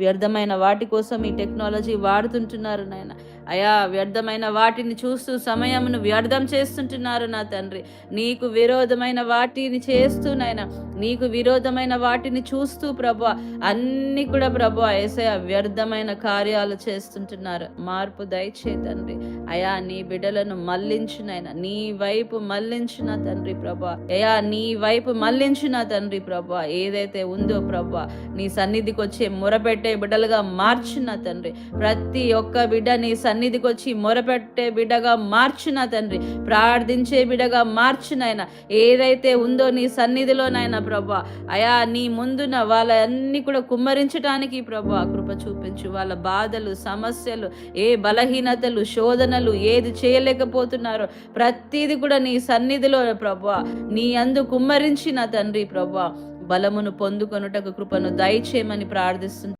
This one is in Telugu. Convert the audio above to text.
వ్యర్థమైన వాటి కోసం ఈ టెక్నాలజీ వాడుతుంటున్నారు నాయన. అయా వ్యర్థమైన వాటిని చూస్తూ సమయమును వ్యర్థం చేస్తుంటున్నారు నా తండ్రి. నీకు విరోధమైన వాటిని చేస్తూ నాయన నీకు విరోధమైన వాటిని చూస్తూ ప్రభు అన్ని కూడా ప్రభు ఏసయ వ్యర్థమైన కార్యాలు చేస్తుంటున్నారు. మార్పు దయచే తండ్రి. అయా నీ బిడ్డలను మళ్ళించునైనా నీ వైపు మళ్ళించిన తండ్రి ప్రభా అయా నీ వైపు మళ్ళించిన తండ్రి ప్రభా ఏదైతే ఉందో ప్రభా నీ సన్నిధికి వచ్చే మొరపెట్టే బిడ్డలుగా మార్చిన తండ్రి. ప్రతి ఒక్క బిడ్డ నీ సన్నిధికి వచ్చి మొరపెట్టే బిడ్డగా మార్చిన తండ్రి ప్రార్థించే బిడ్డగా మార్చినైనా ఏదైతే ఉందో నీ సన్నిధిలోనైనా ప్రభా అయా నీ ముందున వాళ్ళన్ని కూడా కుమ్మరించడానికి ప్రభా కృప చూపించు. వాళ్ళ బాధలు సమస్యలు ఏ బలహీనతలు శోధనలు ఏది చేయలేకపోతున్నారో ప్రతిది కూడా నీ సన్నిధిలో ప్రభా నీ అందు కుమ్మరించిన తండ్రి ప్రభా బలమును పొందుకొనుటకు కృపను దయచేయమని ప్రార్థిస్తుంది